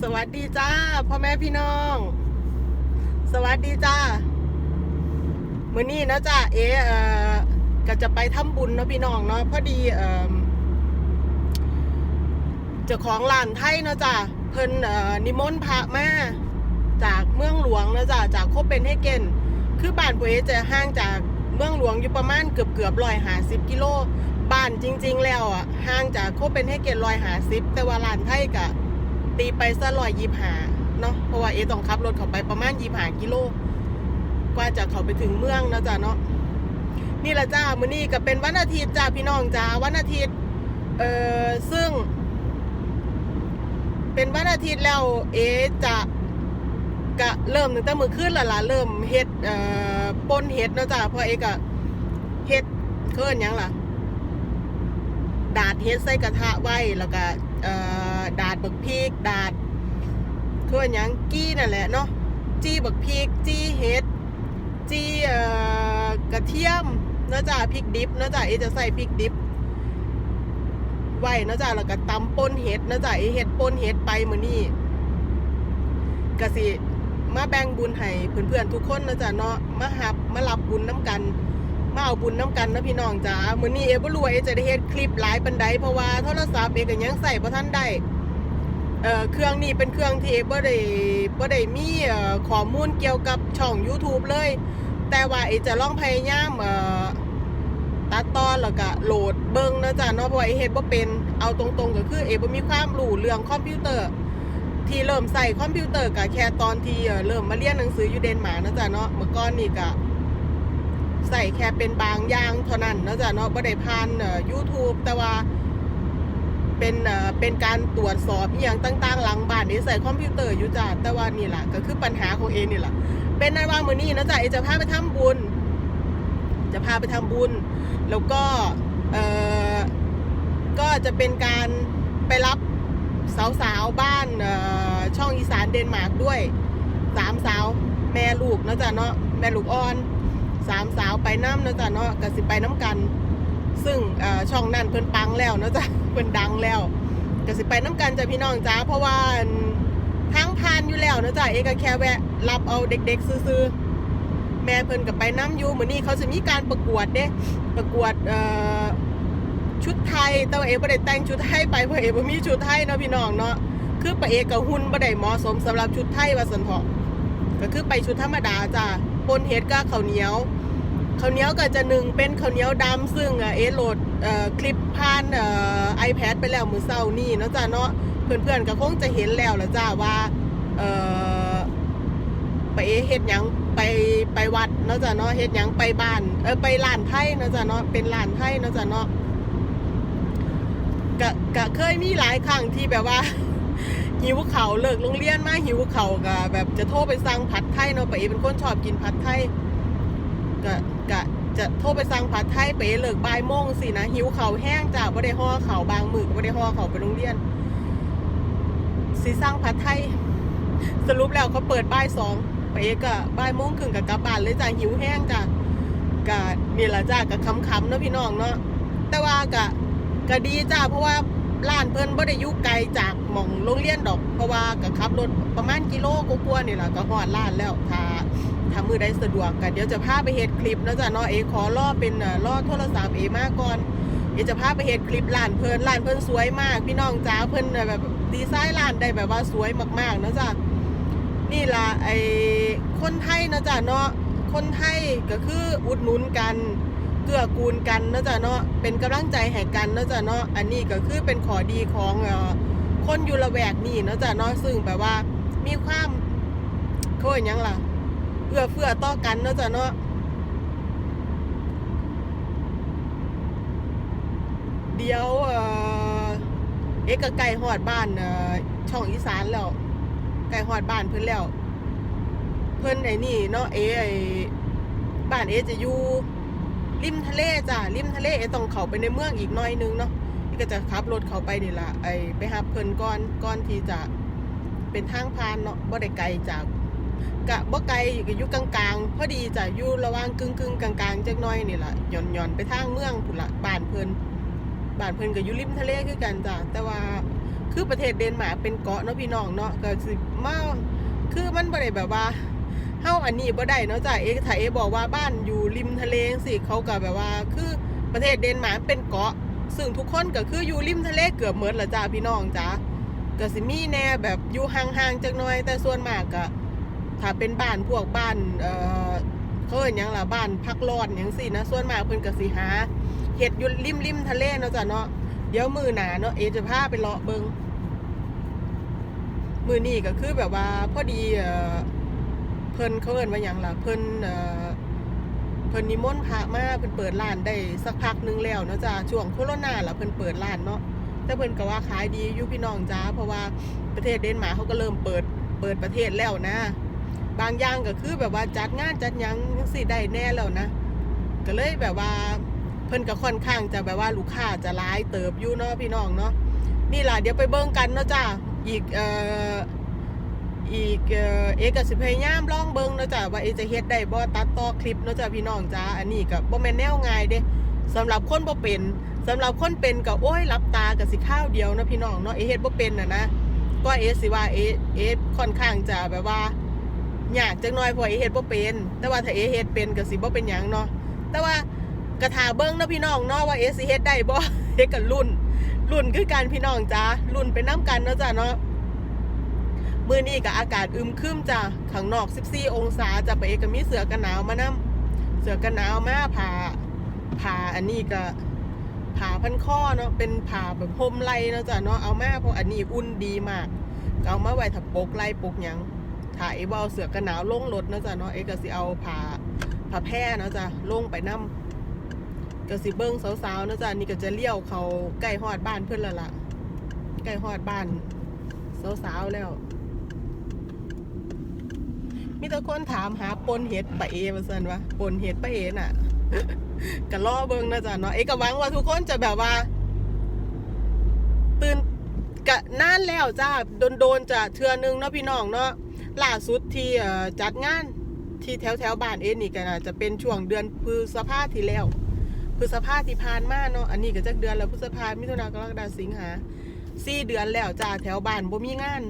สวัสดีจ้าพ่อแม่พี่น้อง สวัสดีจ้ามื้อนี้นะจ้าเอเออก็จะไปทำบุญเนาะพี่น้องเนาะพอดีเออเจ้าของร้านไทยเนาะจ้าเพิ่นเอ่อนิมนต์พระมาจากเมืองหลวงเนาะจ้าจากโคเปนเฮเกนคือบ้านปุ้ยจะห่างจากเมืองหลวงอยู่ประมาณเกือบเกือบร้อยหาสิบกิโลบ้านจริง ๆ แล้วอะห่างจากโคเปนเฮเกนร้อยหาสิบแต่ว่าร้านไทยกะ ตีไปซะร้อยยี่หาเนาะเพราะว่าเอต้องขับรถเขาไปประมาณยี่หากิโล กว่าจะเขาไปถึงเมืองนะจ้ะเนาะนี่ละจ้ามื้อนี้ก็เป็นวันอาทิตย์จ้าพี่น้องจ้าวันอาทิตย์เอ่อซึ่ง เป็นวันอาทิตย์แล้วเอจะกะเริ่มตั้งแต่มื้อคืนละล่ะเริ่มเฮ็ดเอ่อปนเฮ็ดนะจ้าเพราะเอกะเฮ็ดเคิ่นยังล่ะดาดเฮ็ดใส่กระทะไว้แล้วก็ ดาดบักพริกดาดคือว่าหยังกี้นั่นแหละเนาะจี้บักพริกจี้เฮ็ดจี้กระเทียมเนาะจ้ะพริกดิบเนาะจ้ะเอจะใส่พริกดิบไว้เนาะจ้ะแล้วก็ตำป่นเฮ็ดเนาะจ้ะเอเฮ็ดป่นเฮ็ดไปมื้อนี้ก็สิมาแบ่งบุญให้เพื่อนๆทุกคนเนาะจ้ะเนาะมาหับมารับบุญน้ำกัน มาเอาบุญน้ำกันนะพี่น้องจ๋ามือนี้เอบ่รู้ว่าเอจะได้เฮ็ดคลิปหลายปานใดเพราะว่าโทรศัพท์เอก็ยังใส่บ่ทันได้เอ่อเครื่องนี้เป็นเครื่องที่เอบ่ได้บ่ได้มีเอ่อข้อมูลเกี่ยวกับช่อง YouTube เลย แต่ว่าเอจะลองพยายามเอ่อตัดตอนแล้วก็โหลดเบิ่งนะจ๊ะเนาะเพราะว่าเอเฮ็ดบ่เป็นเอาตรงๆก็คือเอบ่มีความรู้เรื่องคอมพิวเตอร์ ที่เริ่มใส่คอมพิวเตอร์ก็แค่ตอนที่เอ่อเริ่มมาเรียนหนังสืออยู่เดนมาร์กนะจ๊ะเนาะเมื่อก่อนนี่ก็ ใส่แค่เป็นบางอย่างเท่านั้นนะจ๊ะเนาะบ่ได้ผ่านเอ่อ YouTube แต่ว่าเป็นเอ่อเป็นการตรวจสอบอหย่างต่างๆ หลังบ้านนี่ใส่คอมพิวเตอร์อยู่จ้ะแต่ว่านี่แหละก็คือปัญหาของเองนี่แหละเป็นนั้นว่ามื้อนี้นะจ๊ะเอจะพาไปทำบุญ จะพาไปทำบุญ แล้วก็เอ่อก็จะเป็นการไปรับสาวๆบ้านเอ่อช่องอีสานเดนมาร์กด้วยสามสาวแม่ลูกนะจ๊ะเนาะแม่ลูกอ่อน สามสาวไปน้ำเนาะจ๊ะเนาะก็สิไปน้ำกัน ซึ่งช่องนั่นเพิ่นปังแล้วเนาะจ๊ะเพิ่นดังแล้วก็สิไปน้ำกันจ้ะพี่น้องจ้าเพราะว่าทางผ่านอยู่แล้วเนาะจ๊ะเอกแค่แวะรับเอาเด็กๆซื้อๆแม่เพิ่นก็ไปน้ำอยู่เหมือนี้เขาจะมีการประกวดเด้ประกวดชุดไทยแต่ว่าเอกบ่ได้แต่งชุดไทยไปเพราะเอกบ่มีชุดไทยเนาะพี่น้องเนาะคือปะเอกกับหุ่นบ่ได้เหมาะสมสำหรับชุดไทยว่าซั่นเถาะก็คือไปชุดธรรมดาจ้ะ ปนเฮ็ดกับข้าวเหนียวข้าวเหนียวก็จะหนึ่งเป็นข้าวเหนียวดำซึ่งอเอโหลดคลิปผ่านไอแพดไปแล้วมือเศร้านี่เนาะจ้าเนาะเพื่อนๆก็คงจะเห็นแล้วละจ้าว่าไปเฮ็ดหยังไปไปวัดเนาะจ้าเนาะเฮ็ดหยังไปบ้านเออไปร้านไทยเนาะจ้าเนาะเป็นร้านไทยเนาะจ้าเนาะก็ก็เคยมีหลายครั้งที่แบบว่า หิวเขาวเลิกโรงเรียนมาหิวเขาวก็แบบจะโทรไปสั่งผัดไทยเนาะไปเอเป็นคนชอบกินผัดไทยก็ก็จะโทรไปสั่งผัดไทยไปเลิกบ่ายโมงสินะหิวเขาแห้งจ้าบ่ได้ห่อเขาบางมือก็บ่ได้ห่อเขาไปโรงเรียนสิสั่งผัดไทยสรุปแล้วเขาเปิดบ่ายสองไปเอก็บ่ายโมงครึ่งกับกลับบ้านเลยจ้าหิวแห้งจ้าก็นี่ละจ้าก็คำๆเนาะพี่น้องเนาะแต่ว่าก็ก็ดีจ้าเพราะว่า ร้านเพิ่นบ่ได้อยู่ไกลจากหม่องโรงเรียนดอก เพราะว่าก็ขับรถประมาณกิโลกว่าๆนี่แหละก็ฮอดร้านแล้วถ้าถ้ามือได้สะดวกกันเดี๋ยวจะพาไปเฮ็ดคลิปนะจ้ะเนาะเอขอรอเป็นเอ่อรอโทรศัพท์เอมาก่อนเอจะพาไปเฮ็ดคลิปร้านเพิ่นร้านเพิ่นสวยมาก พี่น้องจ้าเพิ่นแบบดีไซน์ร้านได้แบบว่าสวยมากๆนะจ้ะนี่ล่ะไอคนไทยนะจ้ะเนาะคนไทยก็คืออุดหนุนกัน เกื้อกูลกันเนาะจ้ะเนาะเป็นกำลังใจให้กันเนาะจ้ะเนาะอันนี้ก็คือเป็นขอดีของเอ่อคนอยู่ละแวกนี่เนาะจ้ะเนาะซึ่งแบบว่ามีความเขาว่าหยังล่ะเอื้อเฟื้อต่อกันเนาะจ้ะเนาะเดี๋ยวเอ่อเอกก็ไก่หอดบ้านเอ่อช่องอีสานแล้วไก่หอดบ้านเพิ่นแล้ว เพิ่นไอ้นี่เนาะเอไอ้บ้านเอจะอยู่ ริมทะเลจ้ะริมทะเลเอต้องเข้าไปในเมืองอีกน่อยนึงเนาะเอก็จะขับรถเข้าไปนี่ล่ะไอ้ไปหาเพิ่นก่อนก่อนที่จะเป็นทางผ่านเนาะบ่ได้ไกลจากกะบ่ไกลก็อยู่กลางๆพอดีจ้ะอยู่ระหว่างกึ่งกึ่งๆกลางๆจักหน้อยนี่ล่ะหย่อนหย่อนไปทางเมืองพุ่นละบ้านเพิ่นบ้านเพิ่นก็อยู่ริมทะเลคือกันจ้ะแต่ว่าคือประเทศเดนมาร์กเป็นเกาะเนาะพี่น้องเนาะก็สิมาคือมันบ่ได้แบบว่า เฮาอันนี้บ่ได้เนาะจ้ะเอกถ้าเอกบอกว่าบ้านอยู่ริมทะเลจังซี่เขาก็แบบว่า คือประเทศเดนมาร์กเป็นเกาะ ซึ่งทุกคนก็คืออยู่ริมทะเลเกือบเหมดละจ้าพี่น้องจ้าก็สิมีแน่แบบอยู่ห่างๆจักหน่อย แต่ส่วนมากก็ถ้าเป็นบ้านพวกบ้านเอ่อเขาเอิ้นยังล่ะบ้านพักร้อนหยังสินะส่วนมากเพิ่นก็สิหาเฮ็ดอยู่ริมริมทะเลเนาะจ้ะเนาะเดี๋ยวมือหนาเนาะเอจะพาไปเลาะเบิงมือนี้ก็คือแบบว่าพอดีเอ่อ เพิ่นเขาเอิ้นว่าหยังล่ะเพิ่นเอ่อเพิ่นนิมนต์พระมาเพิ่นเปิดร้านได้สักพักหนึงแล้วเนาะจ้าช่วงโควิดล่ะเพิ่นเปิดร้านเนาะแต่เพิ่นก็ว่าขายดีอยู่พี่น้องจ้าเพราะว่าประเทศเดนมาร์กเขาก็เริ่มเปิดเปิดประเทศแล้วนะ บางอย่างก็คือแบบว่าจัดงานจัดหยังจังซี่ได้แน่แล้วนะ ก็เลยแบบว่าเพิ่นก็ค่อนข้างจะแบบว่าลูกค้าจะร้ายเติบอยู่เนาะพี่น้องเนาะนี่ล่ะเดี๋ยวไปเบิ่งกันเนาะจ้าอีกเอ่อ อีกเอกสิพยายามลองเบิงเนาะจ้ะว่าเอจะเฮ็ดได้บ่ตัดต่อคลิปเนาะจ้ะพี่น้องจ้าอันนี้ก็บ่แม่นแนวง่ายเด้สำหรับคนบ่เป็นสำหรับคนเป็นก็โอ้ยรับตาก็สิข้าวเดียวเนาะพี่น้องเนาะเอเฮ็ดบ่เป็นน่ะนะก็เอสิว่าเอเอค่อนข้างจะแบบว่ายากจักหน่อยเพราะเอเฮ็ดบ่เป็น แต่ว่าถ้าเอเฮ็ดเป็นก็สิบ่เป็นหยังเนาะแต่ว่ากระถาเบิ่งเนาะพี่น้องเนาะว่าเอสิเฮ็ดได้บ่เอก็รุ่นรุ่นคือกันพี่น้องจ้ารุ่นไปนํกันเนาะจ้ะเนาะ มื่อนี้กับอากาศอึมครึมจ้ะข้างนอก 14 องศาจะไปเอกมีเสือกันหนาวมานำเสือกันหนาวมาผ่าผ่าอันนี้ก็ผ่าพันข้อเนาะเป็นผ่าแบบพรมไหลเนาะจ้ะเนาะเอามาเพราะอันนี้อุ่นดีมากเอามาไว้ถ้าปกไหลปกยังถ่ายว่าเอาเสือกันหนาวลงรถเนาะจ้ะเนาะเอกสิเอาผ่าผ่าแพร่เนาะจ้ะลงไปนํก็สิเบิ้งสาวๆเนาะจ้ะนี่ก็จะเลี้ยวเขาใกล้ฮอดบ้านเพื่อนละละใกล้ฮอดบ้านสาวๆแล้ว มีแต่คนถามหาปนเห็ดปะเอมาสันวะปนเห็ดปะเอน่ะก็ล่อเบิงนะจ๊ะเนาะเอกก็หวังว่าทุกคนจะแบบว่า ตื่นกะนานแล้วจ้าโดนโดนจะเทือนึงเนาะพี่น้องเนาะล่าสุดที่จัดงานที่แถวแถวบ้านเอ็นนี่ก็น่าจะเป็นช่วงเดือนพฤษภาที่แล้วพฤษภาที่ผ่านมาเนาะอันนี้ก็จะเดือนแล้วพฤษภามิถุนากรกฎาสิงหาสี่เดือนแล้วจ้าแถวบ้านบ่มีงาน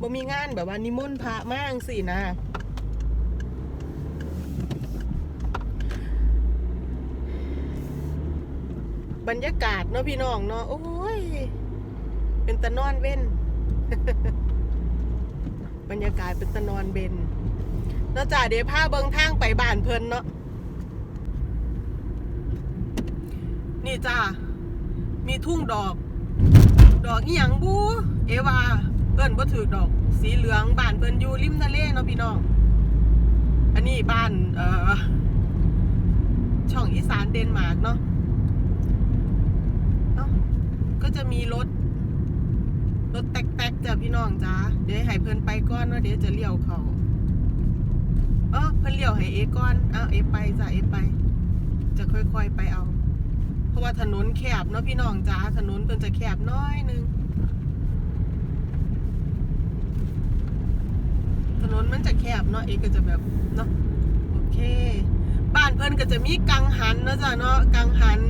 บ่มีงานแบบว่านิมนต์พระมากสินะบรรยากาศเนาะพี่น้องเนาะโอ้ย เป็นตะนอนเว้น บรรยากาศเป็นตะนอนเบนเนาะจ่าเดี๋ยวพาเบิงทางไปบ้านเพิ่นเนาะนี่จ้ามีทุ่งดอก ดอกอีหยังบู เอวา เอิ้นบ่ถือดอก สีเหลืองบ้านเพิ่นอยู่ริมทะเลเนาะพี่น้อง อันนี้บ้านเอ่อช่องอีสานเดนมาร์กเนาะเอ้าก็จะมีรถ รถแตกๆจ้ะพี่น้องจ้าเดี๋ยวให้เพิ่นไปก่อนเนาะเดี๋ยวจะเลี้ยวเขาเออเพิ่นเลี้ยวให้เอก่อนเอาเอไปจ้ะเอไป จะค่อยๆไปเอา เพราะว่าถนนแคบเนาะพี่น้องจ้าถนนเพิ่นจะแคบน้อยนึง นนมันจะแคบเนาะเอกก็จะแบบเนาะโอเค บ้านเพิ่นก็จะมีกังหันเนาะจ้ะเนาะกังหัน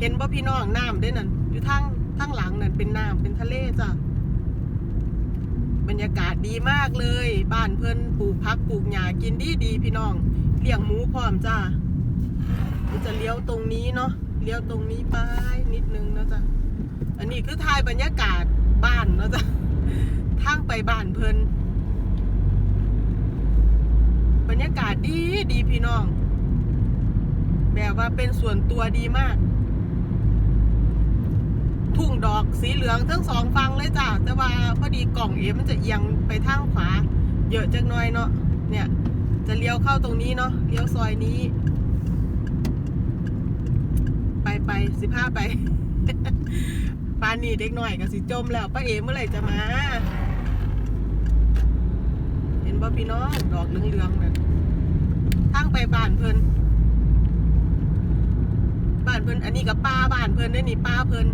เห็นบ่พี่น้องน้ำได้นั่นอยู่ทางทางหลังนั่นเป็นน้ำเป็นทะเลจ้ะบรรยากาศดีมากเลย บ้านเพิ่นปลูกพักปลูกหญ้ากินดีดีพี่น้องเลี้ยงหมูพร้อมจ้าจะเลี้ยวตรงนี้เนาะเลี้ยวตรงนี้ไปนิดนึงเนาะจ้ะอันนี้คือถ่ายบรรยากาศบ้านเนาะจ้ะทางไปบ้านเพิ่น บรรยากาศดีดีพี่น้อง แบบว่าเป็นส่วนตัวดีมาก ทุ่งดอกสีเหลืองทั้งสองฝั่งเลยจ้ะแต่ว่าพอดีกล่องเอมันจะเอียงไปทางขวา เยอะจักหน่อยเนาะเนี่ย จะเลี้ยวเข้าตรงนี้เนาะเลี้ยวซอยนี้ ไปไปสิพาไปปานนี่เด็กหน่อยกับสิจมแล้วป้าเอเมื่อไหร่จะมา เห็นบ่พี่น้องดอกเหลือง บ้านเพื่อนได้นี่ป้าเพื่อน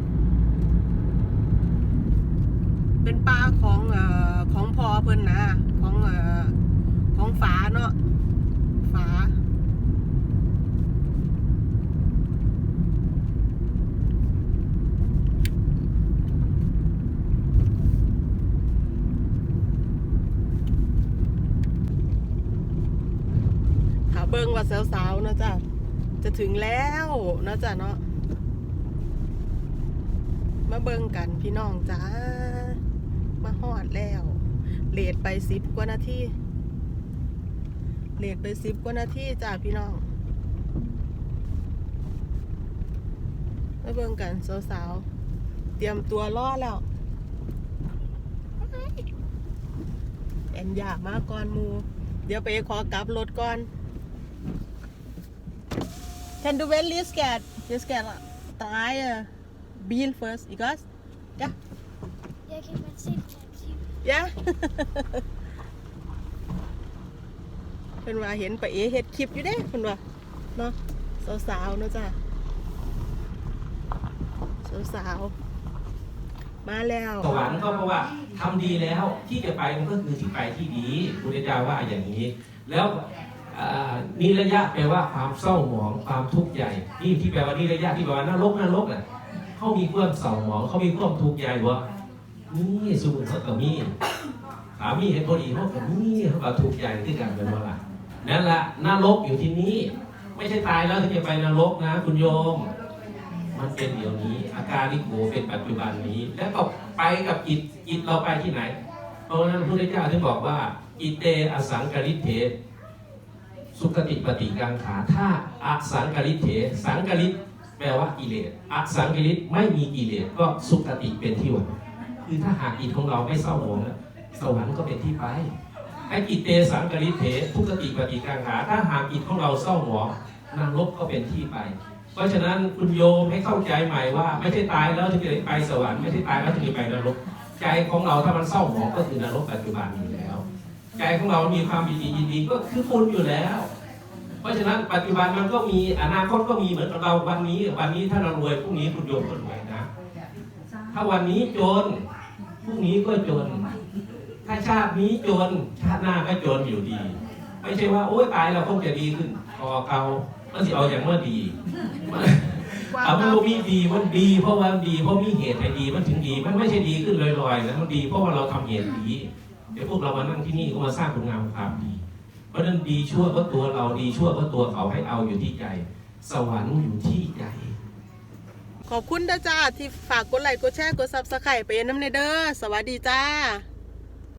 เป็นป้าของเอ่อของพ่อเพื่อนนะของเอ่อของฝาเนาะฝาเบิ่งว่าสาวๆนะจ๊ะจะถึงแล้วนะจ๊ะเนาะ มาเบิ่งกันพี่น้องจ้า มาฮอดแล้วเลทไปสิบกว่านาทีเลทไปสิบกว่านาทีจ้าพี่น้อง มาเบิ่งกันสาวๆ เตรียมตัวรอแล้วแอนอยากมาก่อนหมู เดี๋ยวไปขอกลับรถก่อน Kan du välja ska jag ska dreja bil först, ikke også? Ja. Jeg kan godt se det. Ja. เพิ่นว่าเห็นปะเอเฮ็ดคลิปอยู่เด้เพิ่นว่าเนาะสาวๆเนาะจ้ะสาวๆมาแล้ว สวรรค์ก็เพราะว่าทำดีแล้วที่จะไปมันก็คือที่ไปที่ดีพุทธเจ้าว่าอย่างนี้ แล้วอ่านิระยะแปลว่าความเศร้าหมองความทุกข์ใหญ่นี่ที่แปลว่านิระยะที่แปลว่านรกนรกน่ะ เขามีความเศร้าหมองเขามีความทุกข์ใหญ่วะนี่สมุนเขากับมีสามีเห็นพอดีเขากับมีเขากับทุกข์ใหญ่ที่กันเป็นว่าล่ะนั่นแหละนรกอยู่ที่นี่ไม่ใช่ตายแล้วถึงจะไปนรกนะ คุณโยม มันเป็นเดี๋ยวนี้ อาการลิโกเป็นปัจจุบันนี้ แล้วก็ไปกับจิตจิตเราไปที่ไหน เพราะฉะนั้นพระพุทธเจ้าถึงบอกว่าอิเตอสังกริเทสุขติปฏิกังขาถ้าอสังกริเทสังกริ แปลว่ากิเลสอสังกริตไม่มีกิเลสก็สุขติเป็นที่หวังคือถ้าหากจิตของเราไม่เศร้าหมองสวรรค์ก็เป็นที่ไปไอ้กิเตสังกริเททุกติปฏิกังขาถ้าหากจิตของเราเศร้าหมองนรกก็เป็นที่ไป เพราะฉะนั้นคุณโยมให้เข้าใจใหม่ว่า ไม่ใช่ตายแล้วถึงจะไปสวรรค์ไม่ใช่ตายแล้วถึงจะไปนรก ใจของเราถ้ามันเศร้าหมองก็คือนรกปัจจุบันอยู่แล้ว ใจของเรามีความยินดียินดีก็คือบุญอยู่แล้ว เพราะฉะนั้นปัจจุบันมันก็มีอนาคตก็มีเหมือนกับเราวันนี้ วันนี้ถ้าเรารวยพรุ่งนี้คุณโยมก็รวยนะ ถ้าวันนี้จนพรุ่งนี้ก็จน ถ้าชาตินี้จนชาติหน้าก็จนอยู่ดี ไม่ใช่ว่าโอ๊ยตายเราคงจะดีขึ้นคอเกามันสิเอาอย่างเมื่อดีเอามันมีดีมันดี เพราะว่ามันดีเพราะมีเหตุให้ดีมันถึงดี มันไม่ใช่ดีขึ้นลอยๆนะมันดีเพราะว่าเราทำเหตุดีเดี๋ยวพวกเรามานั่งที่นี่ก็มาสร้างคุณงามความดี เพราะนั้นดีชั่วก็ตัวเราดีชั่วก็ตัวเขาให้เอาอยู่ที่ใจ สวรรค์อยู่ที่ใจ ขอบคุณนะจ้าที่ฝากกดไลค์กดแชร์กดซับสไครต์ไปน้ำในเด้อสวัสดีจ้า